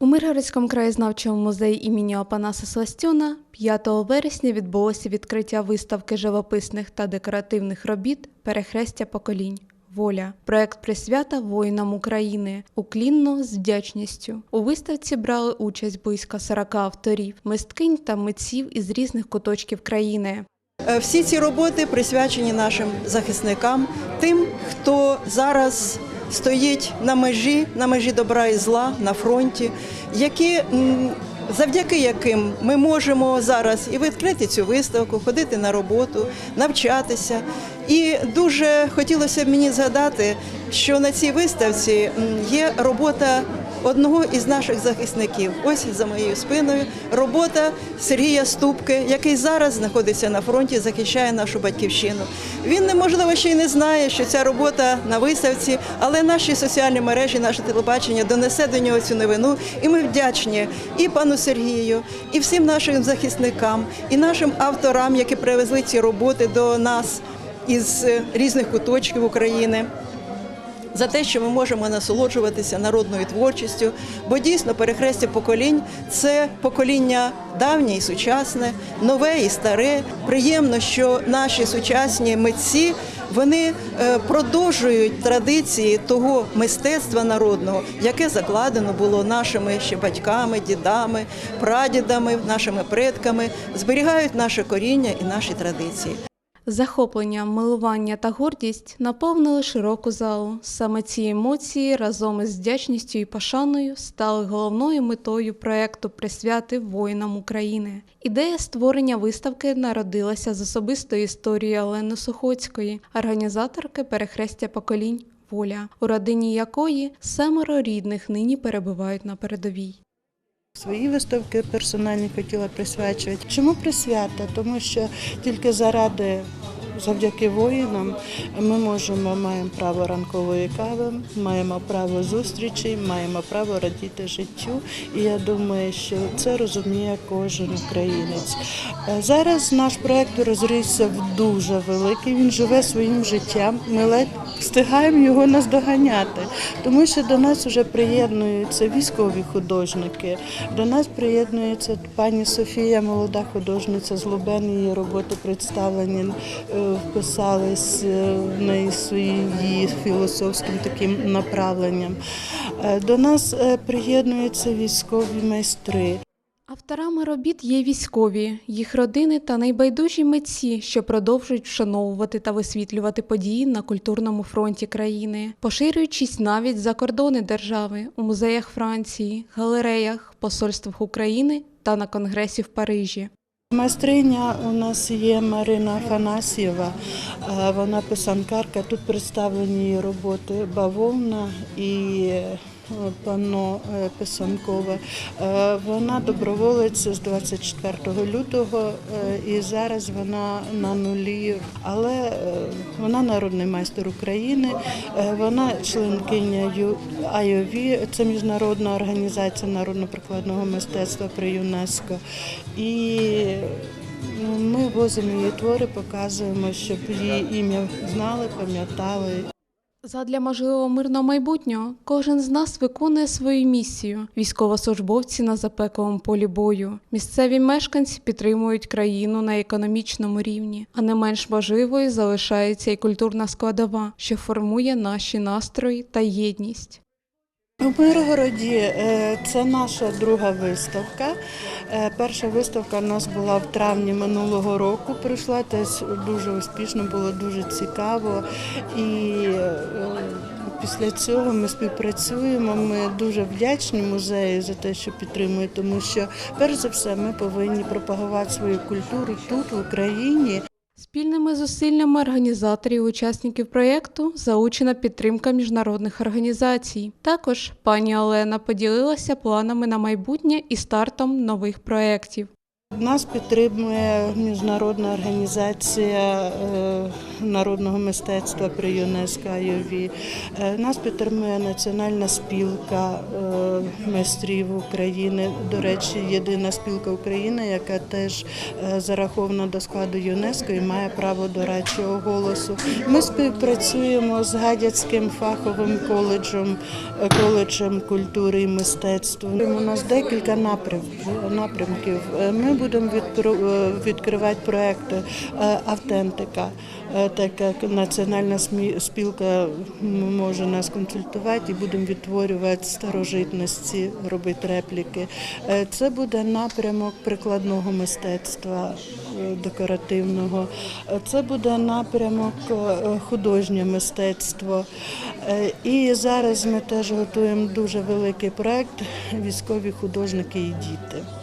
У Миргородському краєзнавчому музеї імені Опанаса Сластюна 5 вересня відбулося відкриття виставки живописних та декоративних робіт Перехрестя поколінь. Воля проект присвята воїнам України уклінно з вдячністю. У виставці брали участь близько 40 авторів, мисткинь та митців із різних куточків країни. Е, Всі ці роботи присвячені нашим захисникам, тим, хто зараз стоїть на межі, на межі добра і зла на фронті, які завдяки яким ми можемо зараз і відкрити цю виставку, ходити на роботу, навчатися. І дуже хотілося б мені згадати, що на цій виставці є робота одного із наших захисників. Ось за моєю спиною робота Сергія Ступки, який зараз знаходиться на фронті, захищає нашу батьківщину. Він неможливо ще й не знає, що ця робота на виставці, але наші соціальні мережі, наше телебачення донесе до нього цю новину. І ми вдячні і пану Сергію, і всім нашим захисникам, і нашим авторам, які привезли ці роботи до нас із е, різних куточків України за те, що ми можемо насолоджуватися народною творчістю, бо дійсно перехрестя поколінь це покоління давнє і сучасне, нове і старе. Приємно, що наші сучасні митці вони е, продовжують традиції того мистецтва народного, яке закладено було нашими ще батьками, дідами, прадідами, нашими предками, зберігають наше коріння і наші традиції. Захоплення, милування та гордість наповнили широку залу. Саме ці емоції разом із вдячністю і пошаною стали головною метою проекту Присвяти воїнам України. Ідея створення виставки народилася з особистої історії Олени Сухоцької, організаторки перехрестя поколінь. Воля, у родині якої семеро рідних нині перебувають на передовій. Свої виставки персональні хотіла присвячувати. Чому присвята? Тому що тільки заради, завдяки воїнам, ми можемо, маємо право ранкової кави, маємо право зустрічей, маємо право радіти життю. І я думаю, що це розуміє кожен українець. Е, Зараз наш проект розрісся в дуже великий. Він живе своїм життям. Ми ледь встигаємо його наздоганяти, тому що до нас вже приєднуються військові художники. До нас приєднується пані Софія, молода художниця з Лубен. Її роботи представлені, е, вписались е, в неї свої філософським таким направленням. Е, До нас е, приєднуються військові майстри. Авторами робіт є військові, їх родини та найбайдужі митці, що продовжують вшановувати та висвітлювати події на культурному фронті країни, поширюючись навіть за кордони держави у музеях Франції, галереях, посольствах України та на конгресі в Парижі. Майстриня у нас є Марина Афанасьєва, е, вона писанкарка. Тут представлені роботи бавовна і панно е, писанкове. Е, Вона доброволець з 24 лютого е, і зараз вона на нулі, але е, вона народний майстер України, е, вона членкиня IOV, це міжнародна організація народно-прикладного мистецтва при ЮНЕСКО. І ну, ми возимо її твори, показуємо, щоб її ім'я знали, пам'ятали. Задля можливого мирного майбутнього кожен з нас виконує свою місію. Військовослужбовці на запеклому полі бою. Місцеві мешканці підтримують країну на економічному рівні, а не менш важливою залишається і культурна складова, що формує наші настрої та єдність. У Миргороді е, це наша друга виставка. Е, Перша виставка у нас була в травні минулого року. Пройшла теж дуже успішно, було дуже цікаво. І е, після цього ми співпрацюємо. Ми дуже вдячні музею за те, що підтримує, тому що перш за все ми повинні пропагувати свою культуру тут, в Україні. Спільними зусиллями організаторів і учасників проєкту залучена підтримка міжнародних організацій. Також пані Олена поділилася планами на майбутнє і стартом нових проєктів. Нас підтримує міжнародна організація е, народного мистецтва при ЮНЕСКО Е, Нас підтримує Національна спілка е, майстрів України. До речі, єдина спілка України, яка теж е, зарахована до складу ЮНЕСКО і має право дорадчого голосу. Ми співпрацюємо з Гадяцьким фаховим коледжем, е, коледжем культури і мистецтва. У нас декілька напрямків. Е, Ми будемо відкривати проекти автентика, так як національна спілка може нас консультувати і будемо відтворювати старожитності, робити репліки. Е, Це буде напрямок прикладного мистецтва е, декоративного. Е, Це буде напрямок художнє мистецтво. І зараз ми теж готуємо дуже великий проект військові художники і діти.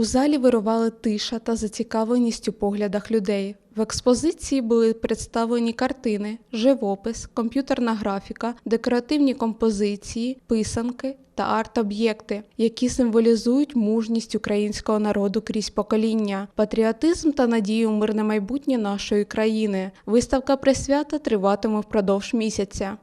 У залі вирували тиша та зацікавленість у поглядах людей. В експозиції були представлені картини, живопис, комп'ютерна графіка, декоративні композиції, писанки та арт-об'єкти, які символізують мужність українського народу крізь покоління, патріотизм та надію у мирне майбутнє нашої країни. Виставка присвята триватиме впродовж місяця.